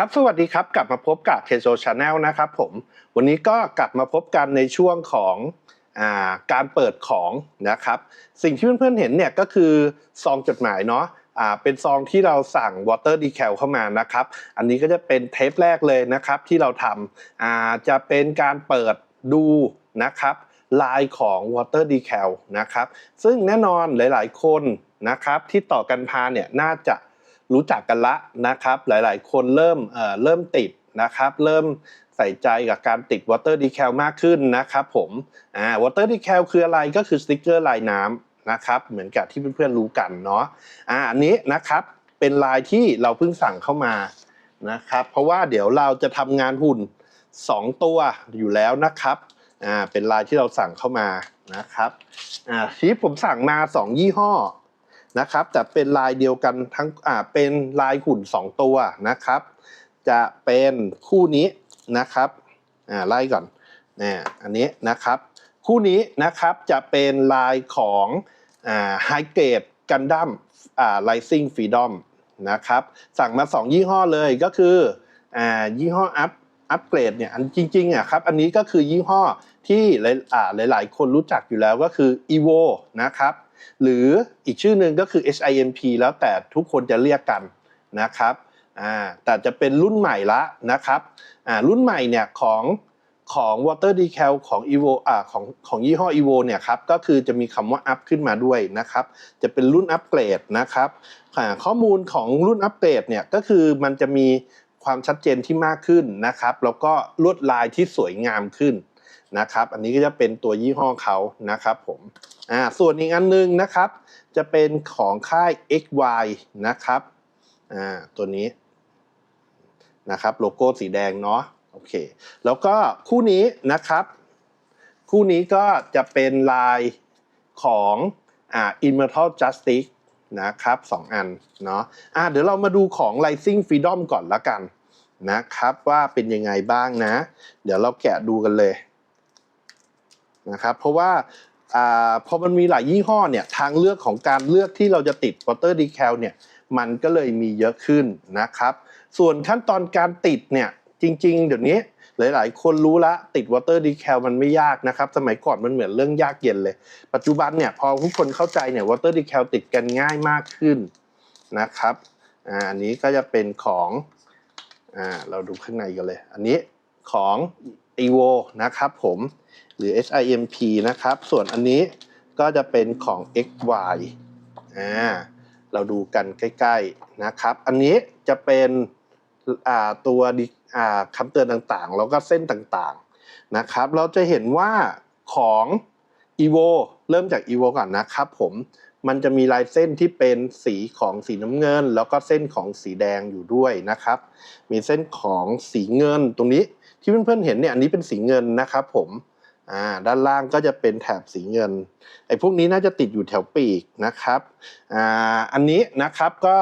ครับ สวัสดีครับ กลับมาพบกับ k e n z o Channel นะครับผม วันนี้ก็กลับมาพบกันในช่วงของอาการเปิดของนะครับ สิ่งที่เพื่อนๆเห็นเนี่ยก็คือซองจดหมายเนาะอ่าเป็นซองที่เราสั่ง water decal เข้ามานะครับ อันนี้ก็จะเป็นเทปแรกเลยนะครับที่เราทำอ่าจะเป็นการเปิดดูนะครับลายของ water decal นะครับ ซึ่งแน่นอนหลายๆคนนะครับที่ต่อกันพาเนี่ยน่าจะ รู้จักกันละนะครับ หลาย ๆ คนเริ่มเเริ่มติดนะครับ เริ่มใส่ใจกับการติด water decal มากขึ้นนะครับผมอ่า water decal คืออะไรก็คือสติกเกอร์ลายน้ำนะครับเหมือนกับที่เพื่อนๆรู้กันเนาะอ่าอันนี้นะครับเป็นลายที่เราเพิ่งสั่งเข้ามานะครับ เพราะว่าเดี๋ยวเราจะทำงานหุ่น 2 ตัวอยู่แล้วนะครับอ่าเป็นลายที่เราสั่งเข้ามานะครับอ่าที่ผมสั่งมา 2 ยี่ห้อ นะครับแต่เป็นลายเดียวกันทั้งอ่าเป็นลายหุ่น 2 ตัวนะครับ จะเป็นคู่นี้นะครับอ่าไล่ก่อนเนี่ยอันนี้นะครับ คู่นี้นะครับจะเป็นลายของอ่าไฮเกรดกันดั้มอ่าไลซิงฟรีดอมนะครับสั่งมา 2 ยี่ห้อเลยก็คืออ่ายี่ห้ออัพอัปเกรดเนี่ยอันจริงๆอะครับอันนี้ก็คือยี่ห้อที่หลายหลายๆคนรู้จักอยู่แล้วก็คือ evo นะครับ หรืออีกชื่อหนึ่งก็คือ HIMP แล้วแต่ทุกคนจะเรียกกันนะครับแต่จะเป็นรุ่นใหม่ละนะครับรุ่นใหม่เนี่ยของของ water decal ของ evo อ่าของของยี่ห้อ evo เนี่ยครับก็คือจะมีคำว่า up ขึ้นมาด้วยนะครับ จะเป็นรุ่นอัปเกรดนะครับข้อมูลของรุ่นอัปเกรดเนี่ยก็คือมันจะมีความชัดเจนที่มากขึ้นนะครับ แล้วก็ลวดลายที่สวยงามขึ้นนะครับ อันนี้ก็จะเป็นตัวยี่ห้อเขานะครับผม อ่าส่วนอีกอันหนึงนะครับ จะเป็นของค่าย XY นะครับอ่าตัวนี้นะครับโลโก้สีแดงเนาะโอเค แล้วก็คู่นี้นะครับ คู่นี้ก็จะเป็นลายของอ่า Immortal Justice นะครับสองอันเนาะอะเดี๋ยวเรามาดูของ Rising Freedom ก่อนละกันนะครับว่าเป็นยังไงบ้างนะ เดี๋ยวเราแกะดูกันเลยนะครับเพราะว่า พอมันมีหลายยี่ห้อเนี่ยทางเลือกของการเลือกที่เราจะติด water decal เนี่ยมันก็เลยมีเยอะขึ้นนะครับ ส่วนขั้นตอนการติดเนี่ยจริง ๆ เดี๋ยวนี้หลาย ๆ คนรู้ละติด water decal มันไม่ยากนะครับ สมัยก่อนมันเหมือนเรื่องยากเย็นเลย ปัจจุบันเนี่ยพอทุกคนเข้าใจเนี่ย water decal ติดกันง่ายมากขึ้นนะครับอันนี้ก็จะเป็นของอ่าเราดูข้างในกันเลย อันนี้ของ evo นะครับผมหรือ HIMP นะครับ ส่วนอันนี้ก็จะเป็นของ XY อ่าเราดูกันใกล้ๆนะครับ อันนี้จะเป็นตัวคำเตือนต่างๆ แล้วก็เส้นต่างๆนะครับ เราจะเห็นว่าของ evo เริ่มจาก evo ก่อนนะครับผมมันจะมีลายเส้นที่เป็นสีของสีน้ำเงิน แล้วก็เส้นของสีแดงอยู่ด้วยนะครับ มีเส้นของสีเงินตรงนี้ ที่เพื่อนๆเห็นเนี่ยอันนี้เป็นสีเงินนะครับผมอ่าด้านล่างก็จะเป็นแถบสีเงินไอ้พวกนี้น่าจะติดอยู่แถวปีกนะครับอ่าอันนี้นะครับก็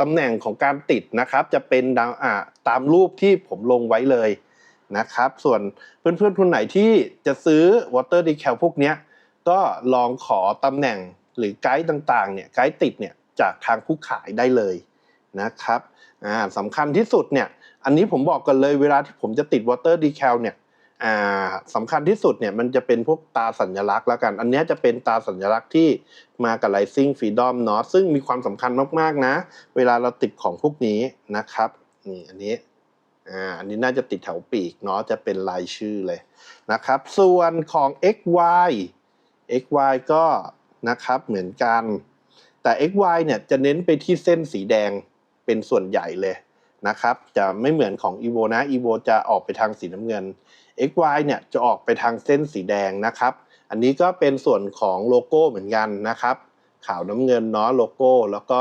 ตำแหน่งของการติดนะครับจะเป็นดาวอ่าตามรูปที่ผมลงไว้เลยนะครับ ส่วนเพื่อนๆคนไหนที่จะซื้อ water decal พวกเนี้ยก็ลองขอตำแหน่งหรือไกด์ต่างๆเนี่ยไกด์ติดเนี่ยจากทางผู้ขายได้เลย นะครับอ่าสำคัญที่สุดเนี่ยอันนี้ผมบอกกันเลยเวลาที่ผมจะติด water decal เนี่ยอ่าสำคัญที่สุดเนี่ยมันจะเป็นพวกตาสัญลักษณ์แล้วกัน อันนี้จะเป็นตาสัญลักษณ์ที่มากับ Rising Freedom เนาะซึ่งมีความสำคัญมากๆนะ เวลาเราติดของพวกนี้นะครับนี่อันนี้อ่าอันนี้น่าจะติดแถวปีกเนาะจะเป็นลายชื่อเลยนะครับ ส่วนของ XY XY ก็นะครับเหมือนกันแต่ XY เนี่ยจะเน้นไปที่เส้นสีแดง เป็นส่วนใหญ่เลยนะครับจะไม่เหมือนของ evo นะ evo จะออกไปทางสีน้ำเงิน XY เนี่ยจะออกไปทางเส้นสีแดงนะครับ อันนี้ก็เป็นส่วนของโลโก้เหมือนกันนะครับ ขาวน้ำเงินเนาะโลโก้ แล้วก็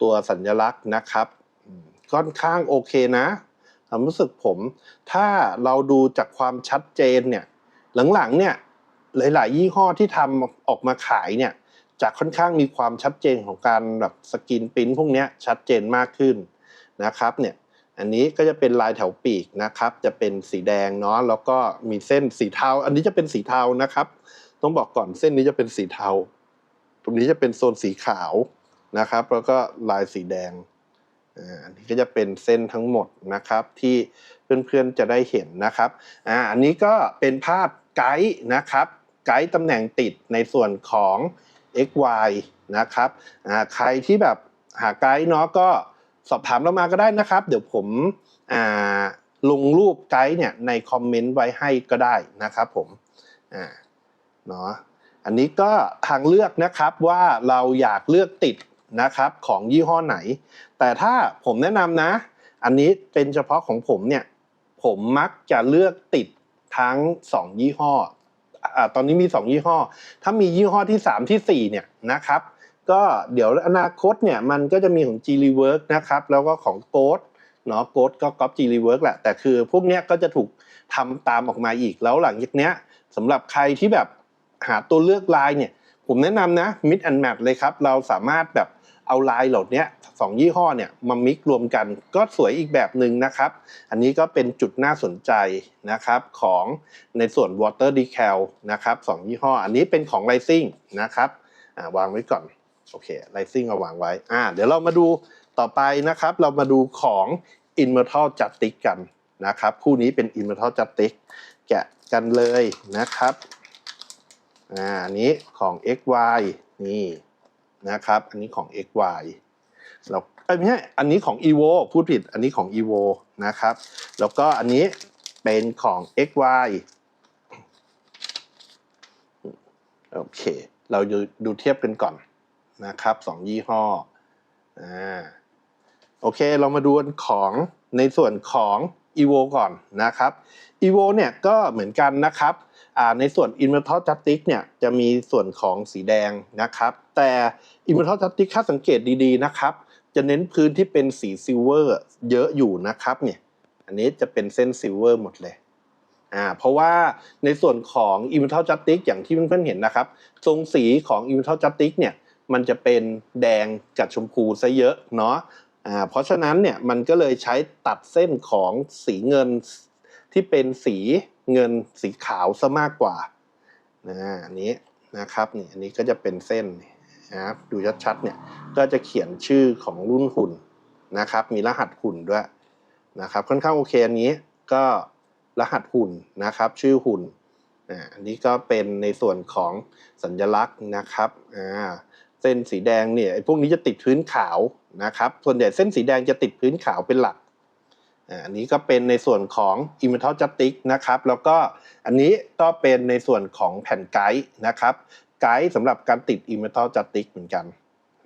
ตัวสัญลักษณ์นะครับค่อนข้างโอเคนะความรู้สึกผม ถ้าเราดูจากความชัดเจนเนี่ยหลังๆเนี่ยหลาย ๆ ยี่ห้อที่ทำออกมาขายเนี่ย จะค่อนข้างมีความชัดเจนของการแบบสกินปิ้นพวกนี้ชัดเจนมากขึ้นนะครับเนี่ยอันนี้ก็จะเป็นลายแถวปีกนะครับ จะเป็นสีแดงเนาะแล้วก็มีเส้นสีเทา อันนี้จะเป็นสีเทานะครับ ต้องบอกก่อนเส้นนี้จะเป็นสีเทา ตรงนี้จะเป็นโซนสีขาวนะครับ แล้วก็ลายสีแดงอ่าอันนี้ก็จะเป็นเส้นทั้งหมดนะครับที่เพื่อนๆจะได้เห็นนะครับอ่าอันนี้ก็เป็นภาพไกด์นะครับ ไกด์ตำแหน่งติดในส่วนของ x y นะครับใครที่แบบหาไกด์เนาะก็สอบถามเรามาก็ได้นะครับ เดี๋ยวผมลงรูปไกด์เนี่ยในคอมเมนต์ไว้ให้ก็ได้นะครับผมเนาะอันนี้ก็ทางเลือกนะครับว่าเราอยากเลือกติดนะครับของยี่ห้อไหน แต่ถ้าผมแนะนำนะ อันนี้เป็นเฉพาะของผมเนี่ยผมมักจะเลือกติดทั้ง 2 ยี่ห้อ ตอนนี้มี 2 ยี่ห้อ ถ้ามียี่ห้อที่ 3 ที่ 4 เนี่ยนะครับ ก็เดี๋ยวอนาคตเนี่ยมันก็จะมีของ G Rework นะครับ แล้วก็ของ g o ดเนาะ g o ดก็ก๊อป G Rework แหละ แต่คือพวกเนี้ยก็จะถูกทำตามออกมาอีกแล้วหลังจากเนี้ยสำหรับใครที่แบบหาตัวเลือกลายเนี่ย ผมแนะนำนะ Mix and Match เลยครับ เราสามารถแบบเอาลายเหล่านี้สองยี่ห้อเนี่ยมามิกรวมกันก็สวยอีกแบบหนึ่งนะครับ อันนี้ก็เป็นจุดน่าสนใจนะครับของในส่วน water decal นะครับสองยี่ห้อ อันนี้เป็นของ Rising นะครับาวางไว้ก่อน โอเค Rising เอาวางไว้อ่าเดี๋ยวเรามาดูต่อไปนะครับ เรามาดูของ Immortal Justice กันนะครับ คู่นี้เป็น Immortal Justice แกะกันเลยนะครับ อ่าอันนี้ของ XY นี่นะครับ อันนี้ของ XY เราไม่ใช่อันนี้ของ evo พูดผิดอันนี้ของ evo นะครับ แล้วก็อันนี้เป็นของ xy โอเค เราดูดูเทียบกันก่อนนะครับสองยี่ห้ออ่าโอเค เรามาดูนของในส่วนของ evo ก่อนนะครับ evo เนี่ยก็เหมือนกันนะครับในส่วน immortal justice เนี่ยจะมีส่วนของสีแดงนะครับ แต่ immortal justice ถ้าสังเกตดีๆนะครับ จะเน้นพื้นที่เป็นสีซิลเวอร์เยอะอยู่นะครับเนี่ยอันนี้จะเป็นเส้นซิลเวอร์หมดเลยอ่าเพราะว่าในส่วนของ Immortal Justice อย่างที่เพื่อนๆเห็นนะครับ ทรงสีของ Immortal Justice เนี่ยมันจะเป็นแดงกับชมพูซะเยอะเนาะ อ่าเพราะฉะนั้นเนี่ยมันก็เลยใช้ตัดเส้นของสีเงินที่เป็นสีเงินสีขาวซะมากกว่านะอันนี้นะครับนี่อันนี้ก็จะเป็นเส้นนะครับดูชัดๆเนี่ยก็จะเขียนชื่อของรุ่นหุ่นนะครับ มีรหัสหุ่นด้วยนะครับ ค่อนข้างโอเคอันนี้ก็รหัสหุ่นนะครับ ชื่อหุ่นอันนี้ก็เป็นในส่วนของสัญลักษณ์นะครับอ่า ส้นสีแดงเนี่ยไอ้พวกนี้จะติดพื้นขาวนะครับ ส่วนใหญ่เส้นสีแดงจะติดพื้นขาวเป็นหลักอันนี้ก็เป็นในส่วนของ Immortal Justic นะครับ แล้วก็อันนี้ก็เป็นในส่วนของแผ่นไกด์นะครับ ไกด์สำหรับการติด Immortal Justic เหมือนกัน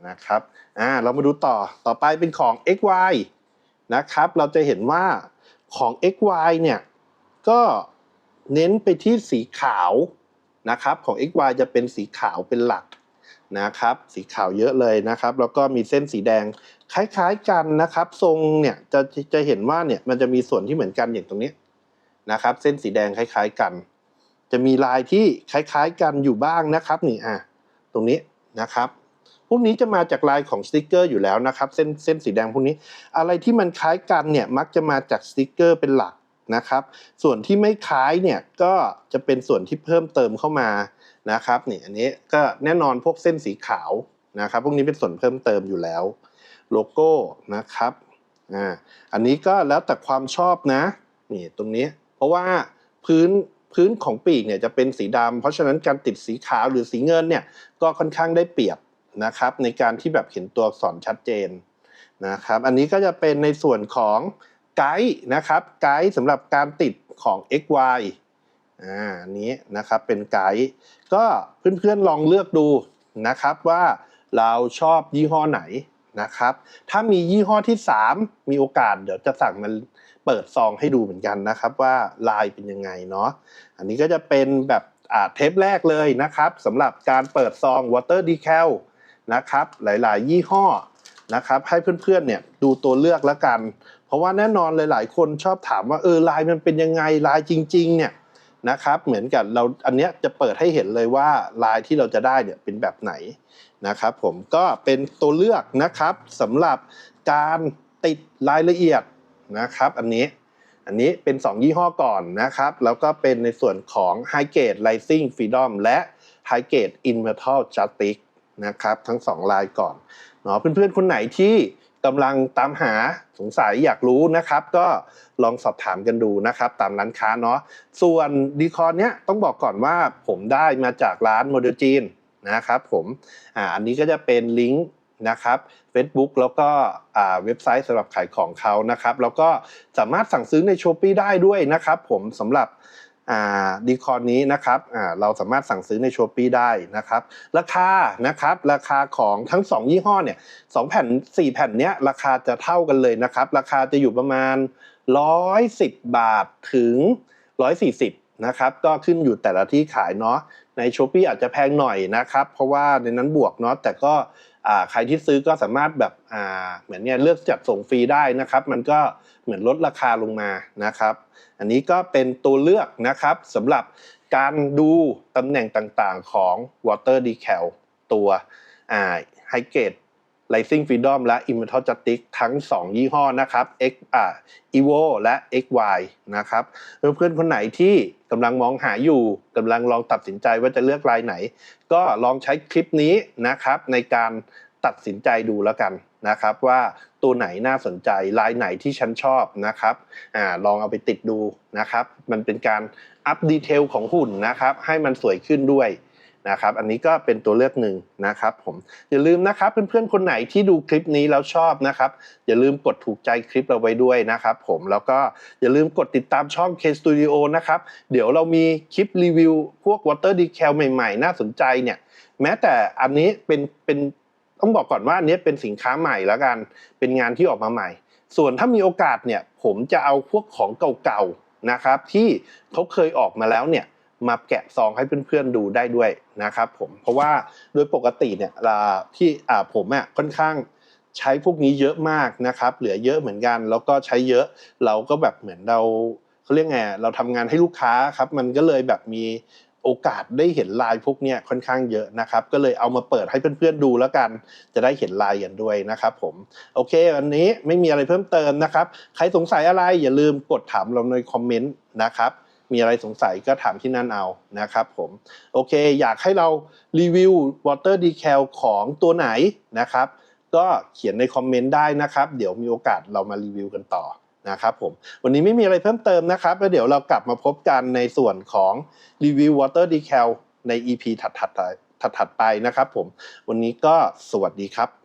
นะครับอ่าเรามาดูต่อต่อไปเป็นของ XY นะครับ เราจะเห็นว่าของ XY เนี่ยก็เน้นไปที่สีขาวนะครับของ XY จะเป็นสีขาวเป็นหลัก นะครับสีขาวเยอะเลยนะครับ แล้วก็มีเส้นสีแดงคล้ายๆกันนะครับ ทรงเนี่ยจะจะเห็นว่าเนี่ยมันจะมีส่วนที่เหมือนกันอย่างตรงนี้นะครับ เส้นสีแดงคล้าย ๆกัน จะมีลายที่คล้ายๆ กันอยู่บ้างนะครับนี่อะตรงนี้นะครับ พวกนี้จะมาจากลายของสติกเกอร์อยู่แล้วนะครับ เส้นเส้นสีแดงพวกนี้ อะไรที่มันคล้ายกันเนี่ยมักจะมาจากสติกเกอร์เป็นหลักนะครับ ส่วนที่ไม่คล้ายเนี่ยก็จะเป็นส่วนที่เพิ่มเติมเข้ามา นะครับนี่อันนี้ก็แน่นอนพวกเส้นสีขาวนะครับพวกนี้เป็นส่วนเพิ่มเติมอยู่แล้ว โลโก้นะครับอ่าอันนี้ก็แล้วแต่ความชอบนะนี่ตรงนี้ เพราะว่าพื้นพื้นของปีกเนี่ยจะเป็นสีดำเพราะฉะนั้นการติดสีขาวหรือสีเงินเนี่ยก็ค่อนข้างได้เปรียบนะครับในการที่แบบเห็นตัวอักษรชัดเจนนะครับอันนี้ก็จะเป็นในส่วนของไกด์นะครับไกด์สำหรับการติดของ XY อ่าอันนี้นะครับเป็นไกด์ก็เพื่อนๆลองเลือกดูนะครับว่าเราชอบยี่ห้อไหนนะครับ ถ้ามียี่ห้อที่ 3 มีโอกาสเดี๋ยวจะสั่งมันเปิดซองให้ดูเหมือนกันนะครับว่าลายเป็นยังไงเนาะอันนี้ก็จะเป็นแบบอ่าเทปแรกเลยนะครับสำหรับการเปิดซอง Water Decal นะครับหลายๆ ยี่ห้อนะครับให้เพื่อนๆเนี่ยดูตัวเลือกแล้วกัน เพราะว่าแน่นอนหลาย ๆ คนชอบถามว่าเออลายมันเป็นยังไงลายจริง ๆ เนี่ย นะครับ เหมือนกับเราอันเนี้ยจะเปิดให้เห็นเลยว่าลายที่เราจะได้เนี่ยเป็นแบบไหนนะครับผมก็เป็นตัวเลือกนะครับสำหรับการติดรายละเอียดนะครับอันนี้อันนี้เป็น 2 ยี่ห้อก่อนนะครับ แล้วก็เป็นในส่วนของ High Grade Rising Freedom และ High Grade Immortal Justice นะครับ ทั้ง 2 ลายก่อนเนาะเพื่อนๆ คนไหนที่ กำลังตามหาสงสัยอยากรู้นะครับ ก็ลองสอบถามกันดูนะครับ ตามร้านค้าเนาะส่วนดีคอนเนี้ยต้องบอกก่อนว่าผมได้มาจากร้านโมเดลจีนนะครับผมอ่าอันนี้ก็จะเป็นลิงก์นะครับ Facebook แล้วก็อ่าเว็บไซต์สำหรับขายของเขานะครับ แล้วก็สามารถสั่งซื้อใน s h อ p e e ได้ด้วยนะครับ ผมสำหรับ ดีคอนนี้นะครับเราสามารถสั่งซื้อใน s h อ p e e ได้นะครับราคานะครับราคาของทั้ง 2 ยี่ห้อเนี่ยสองแผ่น 4 แผ่นเนี้ยราคาจะเท่ากันเลยนะครับราคาจะอยู่ประมาณ 110 บาทถึง 140นะครับก็ขึ้นอยู่แต่ละที่ขายเนาะใน s h อ p e e อาจจะแพงหน่อยนะครับเพราะว่าในนั้นบวกเนาะแต่ก็ ใครที่ซื้อก็สามารถแบบเหมือนเนี่ยเลือกจัดส่งฟรีได้นะครับ มันก็เหมือนลดราคาลงมานะครับ อันนี้ก็เป็นตัวเลือกนะครับสำหรับการดูตำแหน่งต่างๆของ Water Decal ตัวไฮเกต Rising Freedom และ Immortal Justice ทั้ง 2 ยี่ห้อนะครับ X อ่า Evo และ XY นะครับเพื่อนๆคนไหนที่กำลังมองหาอยู่กำลังลองตัดสินใจว่าจะเลือกลายไหน ก็ลองใช้คลิปนี้นะครับในการตัดสินใจดูแล้วกันนะครับว่าตัวไหนน่าสนใจลายไหนที่ฉันชอบนะครับอ่าลองเอาไปติดดูนะครับ มันเป็นการอัพดีเทลของหุ่นนะครับ ให้มันสวยขึ้นด้วย นะครับอันนี้ก็เป็นตัวเลือกหนึ่งนะครับผมอย่าลืมนะครับเพื่อนๆคนไหนที่ดูคลิปนี้แล้วชอบนะครับอย่าลืมกดถูกใจคลิปเราไว้ด้วยนะครับผมแล้วก็อย่าลืมกดติดตามช่อง K Studio นะครับเดี๋ยวเรามีคลิปรีวิว พวก Water Decal ใหม่ๆ น่าสนใจเนี่ยแม้แต่อันนี้เป็นเป็นต้องบอกก่อนว่าอันนี้เป็นสินค้าใหม่แล้วกันเป็นงานที่ออกมาใหม่ ส่วนถ้ามีโอกาสเนี่ยผมจะเอาพวกของเก่าๆนะครับที่เขาเคยออกมาแล้วเนี่ย มาแกะซองให้เพื่อนๆดูได้ด้วยนะครับผมเพราะว่าโดยปกติเนี่ยอ่าพี่ผมอะค่อนข้างใช้พวกนี้เยอะมากนะครับ เหลือเยอะเหมือนกัน แล้วก็ใช้เยอะเราก็แบบเหมือนเราเขาเรียกไงเราทำงานให้ลูกค้าครับ มันก็เลยแบบมีโอกาสได้เห็นลายพวกเนี้ยค่อนข้างเยอะนะครับ ก็เลยเอามาเปิดให้เพื่อนๆดูแล้วกัน จะได้เห็นลายกันด้วยนะครับผมโอเค วันนี้ไม่มีอะไรเพิ่มเติมนะครับ ใครสงสัยอะไรอย่าลืมกดถามเราในคอมเมนต์นะครับ มีอะไรสงสัยก็ถามที่นั่นเอานะครับผมโอเค อยากให้เรารีวิว water decal ของตัวไหนนะครับ ก็เขียนในคอมเมนต์ได้นะครับ เดี๋ยวมีโอกาสเรามารีวิวกันต่อนะครับผมวันนี้ไม่มีอะไรเพิ่มเติมนะครับ แล้วเดี๋ยวเรากลับมาพบกันในส่วนของรีวิว water decal ใน EP ถัดๆถัดๆไปนะครับผม วันนี้ก็สวัสดีครับ